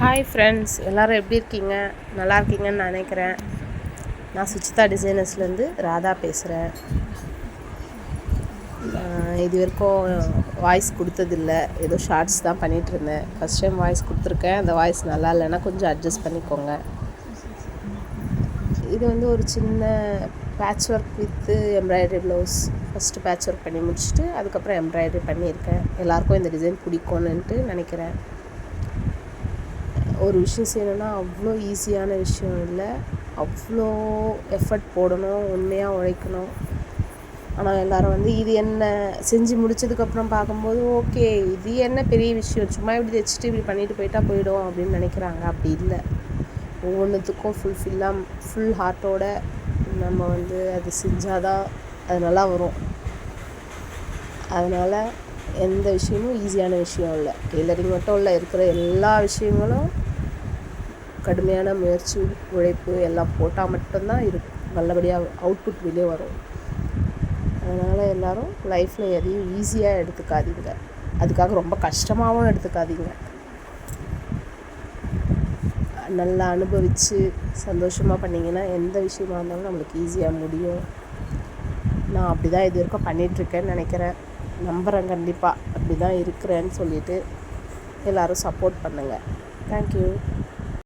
Hi friends எல்லோரும் எப்படி இருக்கீங்க? நல்லா இருக்கீங்கன்னு நான் நினைக்கிறேன். நான் சுச்சிதா டிசைனர்ஸ்லேருந்து ராதா பேசுகிறேன் இது வரைக்கும் வாய்ஸ் கொடுத்ததில்ல. ஏதோ ஷார்ட்ஸ் தான் பண்ணிகிட்டு இருந்தேன் ஃபஸ்ட் டைம் வாய்ஸ் கொடுத்துருக்கேன். அந்த வாய்ஸ் நல்லா இல்லைன்னா கொஞ்சம் அட்ஜஸ்ட் பண்ணிக்கோங்க. இது வந்து ஒரு சின்ன patch work with embroidery blouse first patch work பண்ணி முடிச்சுட்டு அதுக்கப்புறம் எம்ப்ராய்டரி பண்ணியிருக்கேன். எல்லாருக்கும் இந்த டிசைன் பிடிக்கும்னுட்டு நினைக்கிறேன். ஒரு விஷயம் செய்யணும்னா அவ்வளோ ஈஸியான விஷயம் இல்லை. அவ்வளோ எஃபர்ட் போடணும் உண்மையாக உழைக்கணும். ஆனால் எல்லோரும் வந்து இது என்ன? செஞ்சு முடிச்சதுக்கப்புறம் பார்க்கும்போது ஓகே இது என்ன பெரிய விஷயம்? சும்மா இப்படி தைச்சிட்டு இப்படி பண்ணிட்டு போயிட்டா போயிடும் அப்படின்னு நினைக்கிறாங்க. அப்படி இல்லை. ஒவ்வொன்றுத்துக்கும் ஃபுல்ஃபில்லாக ஃபுல் ஹார்ட்டோட நம்ம வந்து அது செஞ்சால் தான் அது நல்லா வரும். அதனால் எந்த விஷயமும் ஈஸியான விஷயம் இல்லை. டெய்லரிங் மட்டும் இல்லை இருக்கிற எல்லா விஷயங்களும் கடுமையான முயற்சி உழைப்பு எல்லாம் போட்டால் மட்டும்தான் இருக்கும் நல்லபடியாக அவுட்புட் வெளியே வரும். அதனால் எல்லோரும் லைஃப்பில் எதையும் ஈஸியாக எடுத்துக்காதீங்க. அதுக்காக ரொம்ப கஷ்டமாகவும் எடுத்துக்காதீங்க. நல்லா அனுபவித்து சந்தோஷமாக பண்ணிங்கன்னா எந்த விஷயமா இருந்தாலும் நம்மளுக்கு ஈஸியாக முடியும். நான் அப்படி தான் இது வரைக்கும் பண்ணிகிட்ருக்கேன்னு நினைக்கிறேன். நம்புகிறேன் கண்டிப்பாக அப்படி தான் இருக்கிறேன்னு சொல்லிவிட்டு எல்லோரும் சப்போர்ட் பண்ணுங்கள் தேங்க்யூ